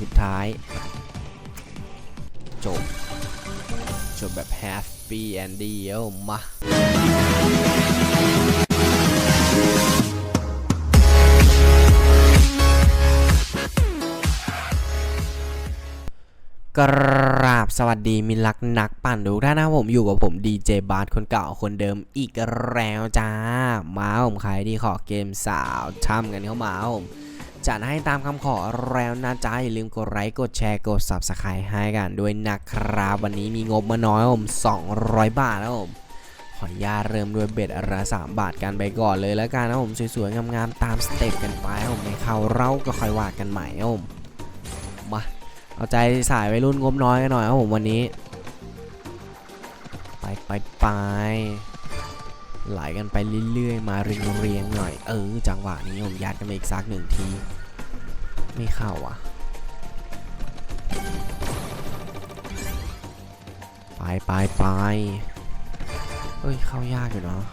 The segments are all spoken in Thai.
สุดท้าย จบ จบแบบ happy ending เอ้มากราบสวัสดีมิตรรักนักปั่นทุกท่านนะผมอยู่กับผมดีเจบาร์คนเก่าคนเดิมอีกแล้วจ้า มาผมใครที่ขอเกมสาวช่ำกันเข้ามาผม จัดให้ตามคำขอแล้วนะจ๊ะอย่าลืมกดไลค์กดแชร์กด subscribe ให้กันด้วยนะครับ วันนี้มีงบมาน้อยผม200 บาทนะครับผมขออนุญาตเริ่มด้วยเบ็ดอนละ3บาทกันไปก่อนเลยแล้วกันนะผมสวยๆงามๆตามสเต็ปกันไปผมในเขาเราก็ค่อยว่ากันใหม่ครับผมมาเอาใจสายวัยรุ่นงบน้อยกันหน่อยครับผมวันนี้ ไปไปไป ไหลกันไปเรื่อยๆ มาเรียงเรียงๆหน่อย เออ จังหวะนี้ผมยัดกันไปอีกสักหนึ่งที ไม่เข้าอะ ไปไปไปเอ้ย เข้ายากอยู่เนาะ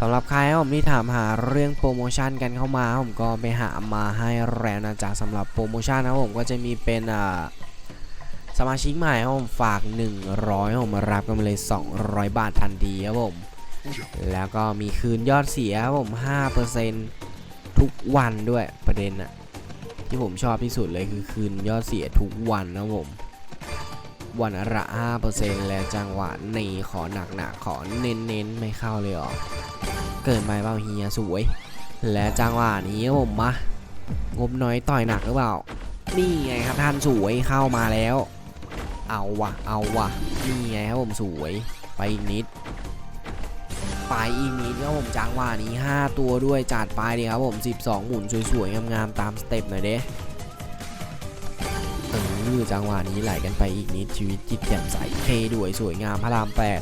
สำหรับใครผมที่ถามหาเรื่องโปรโมชั่นกันเข้ามาผมก็ไปหามาให้แล้วนะจ๊ะสำหรับโปรโมชั่นนะผมก็จะมีเป็นอ่า สมาชิกใหม่ครับผมฝาก 100ครับผมมารับกันไปเลย 200 บาททันทีครับผม แล้วก็มีคืนยอดเสียครับผม 5%ทุกวันด้วยประเด็นอะที่ผมชอบที่สุดเลยคือคืนยอดเสียทุกวันนะผม วันละ5%และจังหวะนี้ขอหนักๆขอเน้นๆไม่เข้าเลยหรอเกินไปเปล่าเฮียสวย และจังหวะนี้ผมมางบน้อยต่อยหนักหรือเปล่า นี่ไงครับท่านสวยเข้ามาแล้ว เอาวะเอาวะนี่ไงครับผมสวยไปอีกนิด ไปอีกนิดครับผมจังหวะนี้ 5 ตัวด้วยจัดไปดีครับผม 12 หมุนสวยๆงามๆตามสเต็ปหน่อยเด้เออจังหวะนี้ไหลกันไปอีกนิดชีวิตจิตแจ่มใสเคด้วยสวยงามพระรามแปด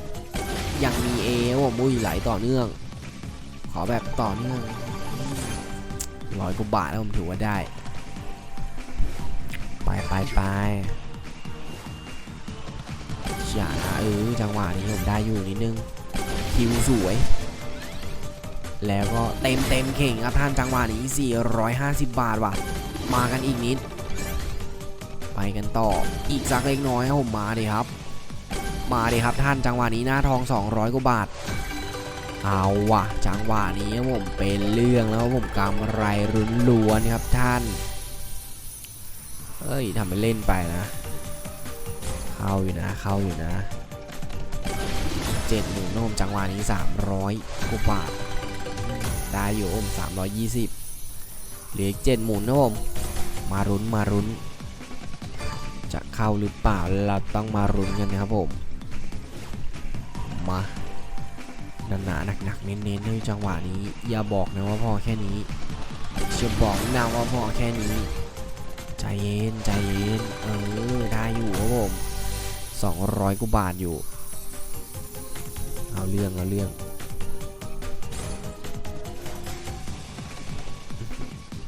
ยังมีเอครับผมมุ้ยไหลต่อเนื่อง ขอแบบต่อเนื่องร้อยกว่าบาทแล้วผมถือว่าได้ ไปไปไป อย่านะเออจังหวะนี้ผมได้อยู่นิดนึงคิวสวย แล้วก็เต็มเต็มเข่งครับท่านจังหวะนี้ 450 บาทว่ะ มากันอีกนิด ไปกันต่ออีกสักเล็กน้อยครับผมมาดิครับ มาดิครับท่านจังหวะนี้หน้าทอง 200กว่าบาทเอาว่ะจังหวะนี้ผมเป็นเรื่องแล้วผมกำไรรุนล้วนครับท่าน เอ้ยทำไปเล่นไปนะ เข้าอยู่นะ เข้าอยู่นะเจ็ดหมุนนะผมจังหวะนี้ 300กว่าบาทได้อยู่ผม320เหลืออีกเจ็ดหมุนนะผมมารุนมารุนจะเข้าหรือเปล่าเราต้องมารุนกันนะครับผมมาหนาๆหนักๆเน้นๆในจังหวะนี้ อย่าบอกนะว่าพอแค่นี้จะบอกนะว่าพอแค่นี้ ใจเย็นใจเย็น 200กว่าบาทอยู่ เอาเรื่องเอาเรื่อง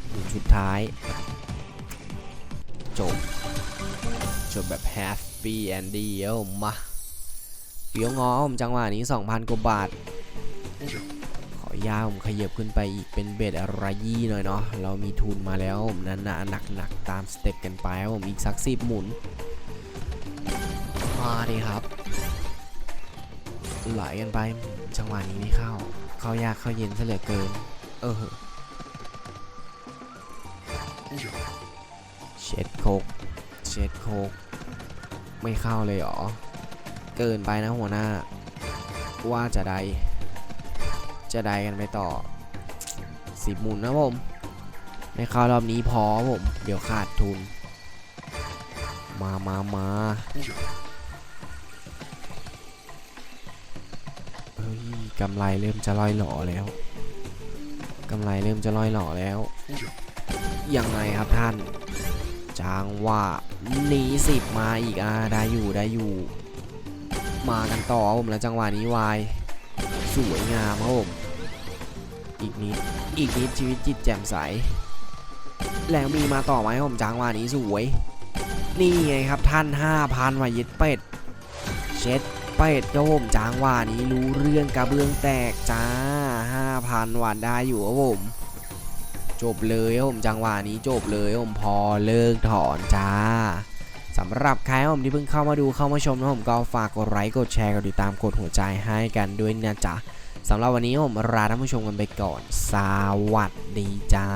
หมุนสุดท้าย จบ จบแบบ happy ending เอ้มาเปียวงอผมจังหวะนี้ 2,000กว่าบาท ขอยาผมขยับขึ้นไปอีกเป็นเบ็ดอะไรยี่หน่อยเนาะเรามีทุนมาแล้วผมหนาๆหนักๆตามสเต็ปกันไปผมอีกสักสิบหมุน มาดิครับ ไหลกันไปจังหวะนี้ไม่เข้า เข้ายากเข้าเย็นซะเหลือเกิน เออเช็ดโคกเช็ดโคกไม่เข้าเลยเหรอ เกินไปนะหัวหน้า ว่าจะได้ จะได้กันไปต่อสิบหมุนนะผมไม่เข้ารอบนี้พอผม เดี๋ยวขาดทุน มามามา กำไรเริ่มจะลอยหล่อแล้วกำไรเริ่มจะลอยหล่อแล้วยังไงครับท่านจางว่าหนีสิบมาอีกอะได้อยู่ได้อยู่ มากันต่อผมแล้วจังหวะนี้วายสวยงามครับผมอีกนิดอีกนิดชีวิตจิตแจ่มใส แล้วมีมาต่อไหมครับผมจังหวะนี้สวย นี่ไงครับท่าน 5,000ว่าเย็ดเป็ด เช็ด เป็ดครับผมจางหวานี้รู้เรื่องกระเบื้องแตกจ้า5,000วันได้อยู่ครับผมจบเลยครับผมจังหวะนี้จบเลยผมพอเลิกถอนจ้าสำหรับใครผมที่เพิ่งเข้ามาดูเข้ามาชมนะผมก็ฝากกดไลค์กดแชร์กดติดตามกดหัวใจให้กันด้วยนะจ๊ะสำหรับวันนี้ผมลาท่านผู้ชมกันไปก่อน สวัสดีจ้า